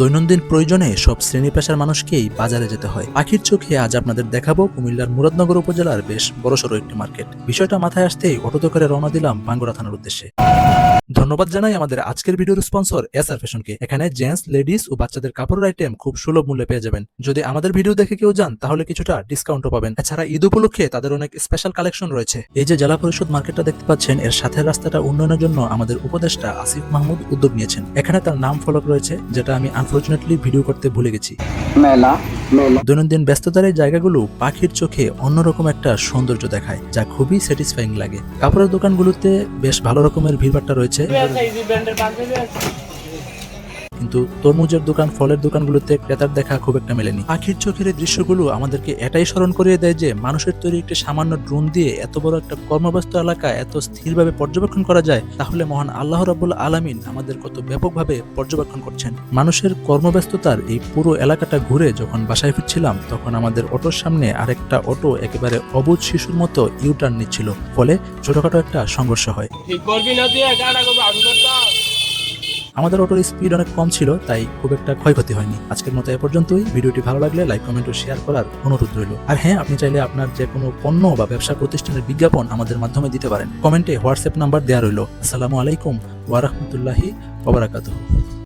দৈনন্দিন প্রয়োজনে সব শ্রেণি পেশার মানুষকেই বাজারে যেতে হয়। পাখির চোখে আজ আপনাদের দেখাবো কুমিল্লার মুরাদনগর উপজেলার বেশ বড়সড় একটি মার্কেট। বিষয়টা মাথায় আসতেই অটোতে করে রওনা দিলাম বাঙ্গুরা থানার উদ্দেশ্যে। ধন্যবাদ জানাই আমাদের আজকের ভিডিওর স্পন্সর এস আর ফ্যাশনকে। এখানে জেন্টস, লেডিস ও বাচ্চাদের কাপড়ের আইটেম খুব সুলভ মূল্যে পেয়ে যাবেন। যদি আমাদের ভিডিও দেখে কেউ যান, তাহলে কিছুটা ডিসকাউন্টও পাবেন। এছাড়া ঈদ উপলক্ষে তাদের অনেক স্পেশাল কালেকশন রয়েছে। এই যে জেলা পরিষদ মার্কেটটা দেখতে পাচ্ছেন, এর সাথে রাস্তাটা উন্নয়নের জন্য আমাদের উপদেষ্টা আসিফ মাহমুদ উদ্যোগ নিয়েছেন। এখানে তার নাম ফলক রয়েছে, যেটা আমি আনফরচুনেটলি ভিডিও করতে ভুলে গেছি। মেলা মেলা। দৈনন্দিন ব্যস্ততার এই জায়গাগুলো পাখির চোখে অন্যরকম একটা সৌন্দর্য দেখায় যা খুবই স্যাটিসফাইং লাগে। কাপড়ের দোকানগুলোতে বেশ ভালো রকমের ভিড়ভাট্টা রয়েছে। কিন্তু তরমুজের দোকান, ফলের দোকানগুলোতে ক্রেতার দেখা খুব একটা মেলেনি। পাখির চোখের এই দৃশ্যগুলো আমাদেরকে এটাই স্মরণ করিয়ে দেয় যে, মানুষের তৈরি একটি সামান্য ড্রোন দিয়ে এত বড় একটা কর্মব্যস্ত এলাকা এত স্থিরভাবে পর্যবেক্ষণ করা যায়, তাহলে মহান আল্লাহ রাবুল আলামিন আমাদের কত ব্যাপকভাবে পর্যবেক্ষণ করছেন। মানুষের কর্মব্যস্ততার এই পুরো এলাকাটা ঘুরে যখন বাসায় ফিরছিলাম, তখন আমাদের অটোর সামনে আরেকটা অটো একেবারে অবুধ শিশুর মতো ইউটার্ন নিচ্ছিল, ফলে ছোটখাটো একটা সংঘর্ষ হয়। আমাদের অটোর স্পিড অনেক কম ছিল, তাই খুব একটা ক্ষয়ক্ষতি হয়নি। আজকের মতো এ পর্যন্তই। ভিডিওটি ভালো লাগলে লাইক কমেন্ট ও শেয়ার করার অনুরোধ রইল। আর হ্যাঁ আপনি চাইলে আপনার যে কোনো পণ্য বা ব্যবসা প্রতিষ্ঠানের বিজ্ঞাপন আমাদের মাধ্যমে দিতে পারেন। কমেন্টে হোয়াটসঅ্যাপ নাম্বার দেওয়া রইল। আসসালামু আলাইকুম ওয়ারহমতুল্লাহি ওবরাকাতুহ